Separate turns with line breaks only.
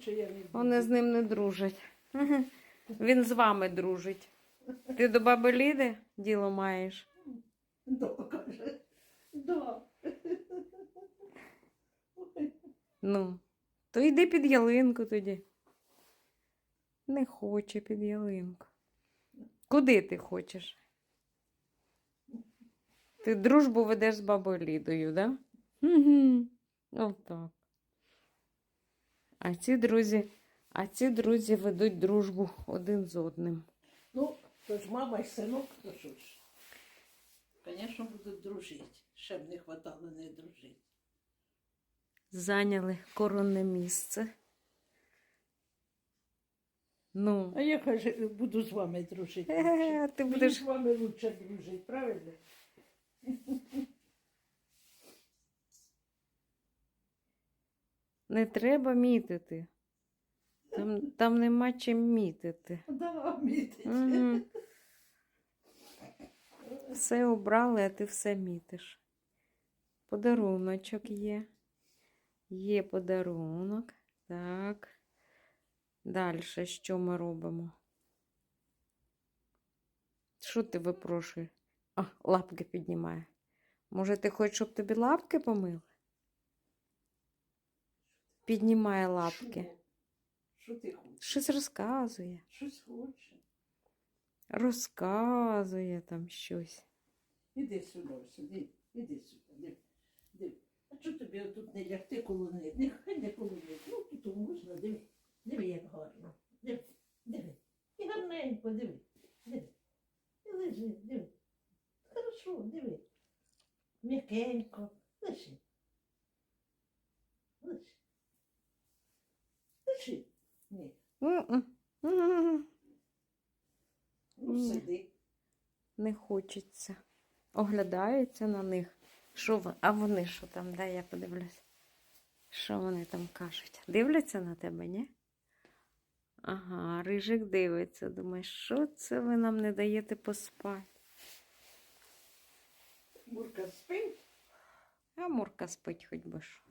Лучше я не Вони з ним не дружать. Він з вами дружить. Ти до баби Ліди діло маєш?
Да, каже. Да.
Ну, то йди під ялинку тоді. Не хоче під ялинку. Куди ти хочеш? Ти дружбу ведеш з бабою Лідою, да? Угу. Отак. А ці друзі, а ці друзі ведуть дружбу один з одним.
Ну, то ж мама і синок, то що ж. Звісно, будуть дружити. Ще б не хватало не дружити.
Зайняли коронне місце. Ну,
А я каже, буду з вами дружити.
е,
лучше.
ти
Мені з вами лучше дружити, правильно?
Не треба мітити. Там, там нема чим мітити.
Да, мітить.
Угу. Все обрали, а ти все мітиш. Подаруночок є. Є подарунок. Так. Далі що ми робимо? Що ти випрошуєш? А, лапки піднімає. Може, ти хочеш, щоб тобі лапки помили? Піднімає лапки.
Що? Ти хочеш?
Щось розказує.
Щось хоче.
Розказує там щось.
Іди сюди, сюди, іди сюди, диви. А чого тобі тут не лягти коло них? Нехай не коло них. Ну тут можна, диви. Диви, як гарно. Диви, диви. І гарненько, диви. Диви. І лежи, диви. Хорошо, диви. М'якенько. Лежи. Лежи. Лежи. Ні. Ну, сиди.
Не хочеться. Оглядається на них. Що? А вони що там? Дай я подивлюсь. Що вони там кажуть? Дивляться на тебе, ні? Ага, рижик дивиться. Думає, що це ви нам не даєте поспати?
Бурка спить.
А Мурка спить хоч би що.